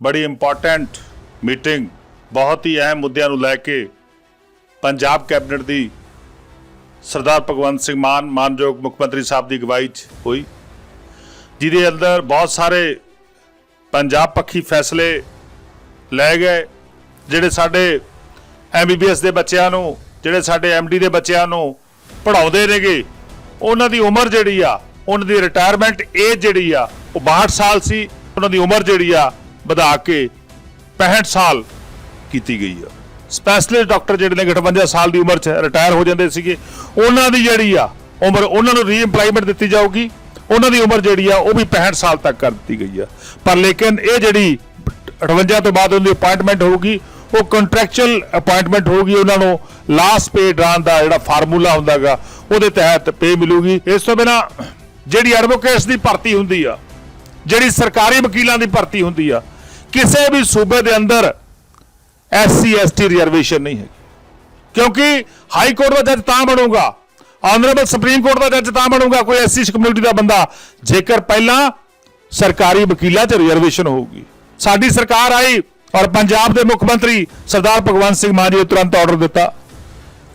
ਬੜੀ important meeting ਬਹੁਤ ਹੀ ਅਹਿਮ ਮੁੱਦਿਆਂ ਨੂੰ ਲੈ ਕੇ ਪੰਜਾਬ ਕੈਬਨਿਟ ਦੀ ਸਰਦਾਰ ਭਗਵੰਤ ਸਿੰਘ ਮਾਨ, ਮਾਨਯੋਗ ਮੁੱਖ ਮੰਤਰੀ ਸਾਹਿਬ ਦੀ ਅਗਵਾਈ 'ਚ ਹੋਈ, ਜਿਹਦੇ ਅੰਦਰ ਬਹੁਤ ਸਾਰੇ ਪੰਜਾਬ ਪੱਖੀ ਫੈਸਲੇ ਲਏ ਗਏ, ਜਿਹੜੇ ਸਾਡੇ ਐਮਬੀਬੀਐਸ ਦੇ ਬੱਚਿਆਂ ਨੂੰ, ਜਿਹੜੇ ਸਾਡੇ ਐਮਡੀ ਦੇ ਬੱਚਿਆਂ ਨੂੰ ਪੜਾਉਂਦੇ ਨੇਗੇ, ਉਹਨਾਂ ਦੀ ਉਮਰ ਜਿਹੜੀ ਆ, ਉਹਨਾਂ ਦੀ ਰਿਟਾਇਰਮੈਂਟ ਏਜ ਜਿਹੜੀ ਆ, ਉਹ 62 ਸਾਲ ਸੀ, ਉਹਨਾਂ ਦੀ ਉਮਰ ਜਿਹੜੀ ਆ ਵਧਾ ਕੇ 65 ਸਾਲ ਕੀਤੀ ਗਈ ਆ। ਸਪੈਸ਼ਲਿਸਟ ਡਾਕਟਰ ਜਿਹੜੇ ਨੇ 58 ਸਾਲ ਦੀ ਉਮਰ 'ਚ ਰਿਟਾਇਰ ਹੋ ਜਾਂਦੇ ਸੀਗੇ। ਉਹਨਾਂ ਦੀ ਜਿਹੜੀ ਆ ਉਮਰ, ਉਹਨਾਂ ਨੂੰ ਰੀਐਮਪਲਾਈਮੈਂਟ ਦਿੱਤੀ ਜਾਊਗੀ। ਉਹਨਾਂ ਦੀ ਉਮਰ ਜਿਹੜੀ ਆ, ਉਹ ਵੀ 65 ਸਾਲ ਤੱਕ ਕਰ ਦਿੱਤੀ ਗਈ ਆ। ਪਰ ਲੇਕਿਨ ਇਹ ਜਿਹੜੀ 58 ਤੋਂ ਬਾਅਦ ਉਹਦੀ ਅਪਾਇੰਟਮੈਂਟ ਹੋਊਗੀ, ਉਹ ਕੰਟਰੈਕਚੁਅਲ ਅਪਾਇੰਟਮੈਂਟ ਹੋਊਗੀ ਉਹਨਾਂ ਨੂੰ। ਲਾਸਟ ਪੇ ਡਰਾਨ ਦਾ ਜਿਹੜਾ ਫਾਰਮੂਲਾ ਹੁੰਦਾਗਾ, ਉਹਦੇ ਤਹਿਤ ਪੇ ਮਿਲੂਗੀ। ਇਸ ਤੋਂ ਬਿਨਾ ਜਿਹੜੀ ਐਡਵੋਕੇਟਸ ਦੀ ਭਰਤੀ ਹੁੰਦੀ ਆ, ਜਿਹੜੀ ਸਰਕਾਰੀ ਵਕੀਲਾਂ ਦੀ ਭਰਤੀ ਹੁੰਦੀ ਆ ਕਿਸੇ ਵੀ ਸੂਬੇ ਦੇ ਅੰਦਰ ਐਸਸੀ, ਐਸਟੀ ਰਿਜ਼ਰਵੇਸ਼ਨ ਨਹੀਂ ਹੈ ਕਿਉਂਕਿ ਹਾਈ ਕੋਰਟ ਦਾ ਜੱਜ ਤਾਂ ਬਣੂਗਾ। ਆਨਰੇਬਲ ਸੁਪਰੀਮ ਕੋਰਟ ਦਾ ਜੱਜ ਤਾਂ ਬਣੂਗਾ, ਕੋਈ ਐਸਸੀ ਕਮਿਊਨਿਟੀ ਦਾ ਬੰਦਾ। ਜੇਕਰ ਪਹਿਲਾਂ ਸਰਕਾਰੀ ਵਕੀਲਾਂ 'ਚ ਰਿਜ਼ਰਵੇਸ਼ਨ ਹੋਊਗੀ। ਸਾਡੀ ਸਰਕਾਰ ਆਈ ਔਰ ਪੰਜਾਬ ਦੇ ਮੁੱਖ ਮੰਤਰੀ ਸਰਦਾਰ ਭਗਵੰਤ ਸਿੰਘ ਮਾਨ ਜੀ ਨੇ ਤੁਰੰਤ ਆਰਡਰ ਦਿੱਤਾ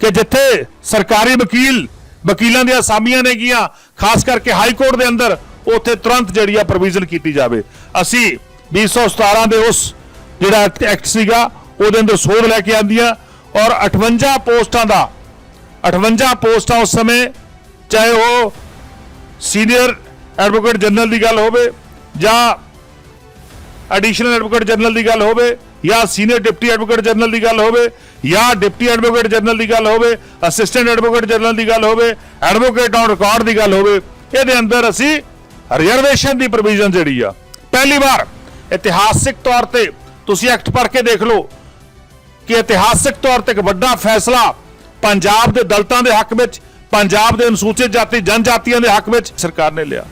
ਕਿ ਜਿੱਥੇ ਸਰਕਾਰੀ ਵਕੀਲ ਵਕੀਲਾਂ ਦੀਆਂ ਅਸਾਮੀਆਂ ਨੇ ਗੀਆਂ ਖਾਸ ਕਰਕੇ ਹਾਈ ਕੋਰਟ ਦੇ ਅੰਦਰ, ਉੱਥੇ ਤੁਰੰਤ ਜਿਹੜੀ ਆ ਪ੍ਰੋਵੀਜ਼ਨ ਕੀਤੀ ਜਾਵੇ। ਅਸੀਂ 2017 ਦੇ ਉਸ ਜਿਹੜਾ ਐਕਟ ਸੀਗਾ, ਉਹਦੇ ਅੰਦਰ ਸੋਧ ਲੈ ਕੇ ਆਂਦੀਆਂ ਔਰ 58 ਪੋਸਟਾਂ ਦਾ 58 ਪੋਸਟਾਂ ਉਸ ਸਮੇਂ, ਚਾਹੇ ਉਹ ਸੀਨੀਅਰ ਐਡਵੋਕੇਟ ਜਨਰਲ ਦੀ ਗੱਲ ਹੋਵੇ ਜਾਂ ਐਡੀਸ਼ਨਲ ਐਡਵੋਕੇਟ ਜਨਰਲ ਦੀ ਗੱਲ ਹੋਵੇ ਜਾਂ ਸੀਨੀਅਰ ਡਿਪਟੀ ਐਡਵੋਕੇਟ ਜਨਰਲ ਦੀ ਗੱਲ ਹੋਵੇ ਜਾਂ ਡਿਪਟੀ ਐਡਵੋਕੇਟ ਜਨਰਲ ਦੀ ਗੱਲ ਹੋਵੇ, ਅਸਿਸਟੈਂਟ ਐਡਵੋਕੇਟ ਜਨਰਲ ਦੀ ਗੱਲ ਹੋਵੇ, ਐਡਵੋਕੇਟ ਔਨ ਰਿਕਾਰਡ ਦੀ ਗੱਲ ਹੋਵੇ, ਇਹਦੇ ਅੰਦਰ ਅਸੀਂ ਰਿਜ਼ਰਵੇਸ਼ਨ ਦੀ ਪ੍ਰੋਵੀਜ਼ਨ ਜਿਹੜੀ ਆ, ਪਹਿਲੀ ਵਾਰ ਇਤਿਹਾਸਿਕ ਤੌਰ ਤੇ ਤੁਸੀਂ ਐਕਟ ਪੜ੍ਹ ਕੇ ਦੇਖ ਲਓ ਕਿ ਇਤਿਹਾਸਿਕ ਤੌਰ ਤੇ ਇੱਕ ਵੱਡਾ ਫੈਸਲਾ ਪੰਜਾਬ ਦੇ ਦਲਤਾਂ ਦੇ ਹੱਕ ਵਿੱਚ, ਪੰਜਾਬ ਦੇ ਅਨੁਸੂਚਿਤ ਜਾਤੀ, ਜਨਜਾਤੀਆਂ ਦੇ ਹੱਕ ਵਿੱਚ ਸਰਕਾਰ ਨੇ ਲਿਆ।